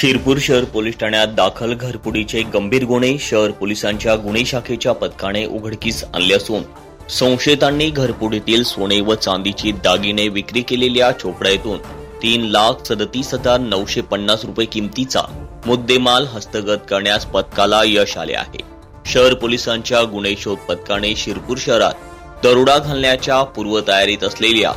शिरपूर शहर पोलीस ठाण्यात दाखल घरपुडीचे गंभीर गुन्हे शहर पोलिसांच्या गुन्हे शाखेच्या पथकाने उघडकीस आणले असून संशयितांनी घरपुडीतील सोने व चांदीची दागिने विक्री केलेल्या चोपड्यातून तीन लाख सदतीस हजार नऊशे पन्नास रुपये किमतीचा मुद्देमाल हस्तगत करण्यास पथकाला यश आले आहे. शहर पोलिसांच्या गुन्हे शोध पथकाने शिरपूर शहरात दरोडा घालण्याच्या पूर्वतयारीत असलेल्या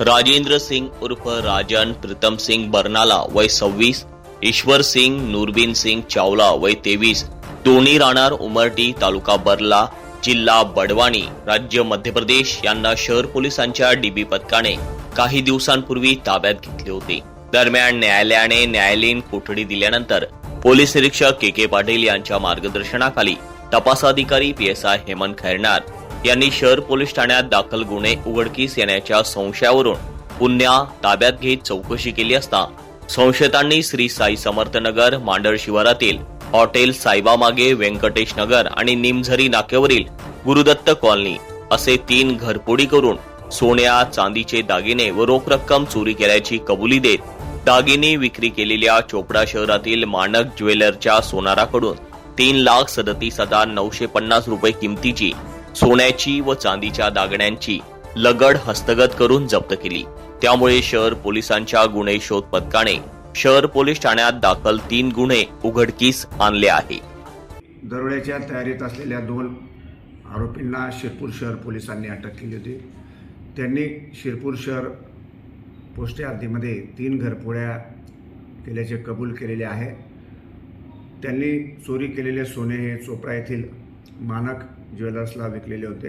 राजेंद्र सिंग उर्फ राजन प्रीतम सिंग बर्नाला वय सव्वीस ईश्वर सिंग नूरबीन सिंग चावला वय तेवीस दोन्ही राहणार उमरटी तालुका बर्ला जिल्हा बडवाणी राज्य मध्य प्रदेश यांना शहर पोलिसांच्या डीबी पथकाने काही दिवसांपूर्वी ताब्यात घेतले होते. दरम्यान न्यायालयाने न्यायालयीन कोठडी दिल्यानंतर पोलीस निरीक्षक के के पाटील यांच्या मार्गदर्शनाखाली तपासाधिकारी P S I Hemant Khairnar यांनी शहर पोलीस ठाण्यात दाखल गुन्हे उघडकीस येण्याच्या संशयावरून पुन्हा ताब्यात घेत चौकशी केली असता संशयितांनी श्री साई समर्थनगर मांडळ शिवारातील हॉटेल साईबा मागे व्यंकटेश नगर आणि निमझरी नाक्यावरील गुरुदत्त कॉलनी असे तीन घरपोडी करून सोन्या चांदीचे दागिने व रोख रक्कम चोरी केल्याची कबुली देत दागिने विक्री केलेल्या चोपडा शहरातील मानक ज्वेलरच्या सोनाराकडून तीन लाख सदतीस हजार नऊशे पन्नास रुपये किमतीची सोन्याची व चांदीच्या दागिन्यांची लगड हस्तगत करून जप्त केली. त्यामुळे शहर पोलिसांच्या गुन्हे शोध पथकाने शहर पोलीस ठाण्यात दाखल तीन गुन्हे उघडकीस आणले आहे. दरोड्याच्या तयारीत असलेल्या दोन आरोपींना शिरपूर शहर पोलिसांनी अटक केली होती. त्यांनी शिरपूर शहर पोस्ट हद्दीमध्ये तीन घरपोळ्या केल्याचे कबूल केलेले आहे. त्यांनी चोरी केलेले सोने हे चोपडा येथील मानक ज्वेलर्सला विकलेले होते.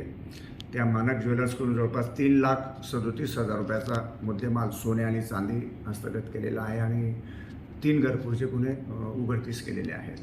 त्या मानक ज्वेलर्सकडून जवळपास तीन लाख सदोतीस हजार रुपयाचा मुद्देमाल सोने आणि चांदी हस्तगत केलेला आहे आणि तीन घरफोडचे गुन्हे उघडकीस केलेले आहेत.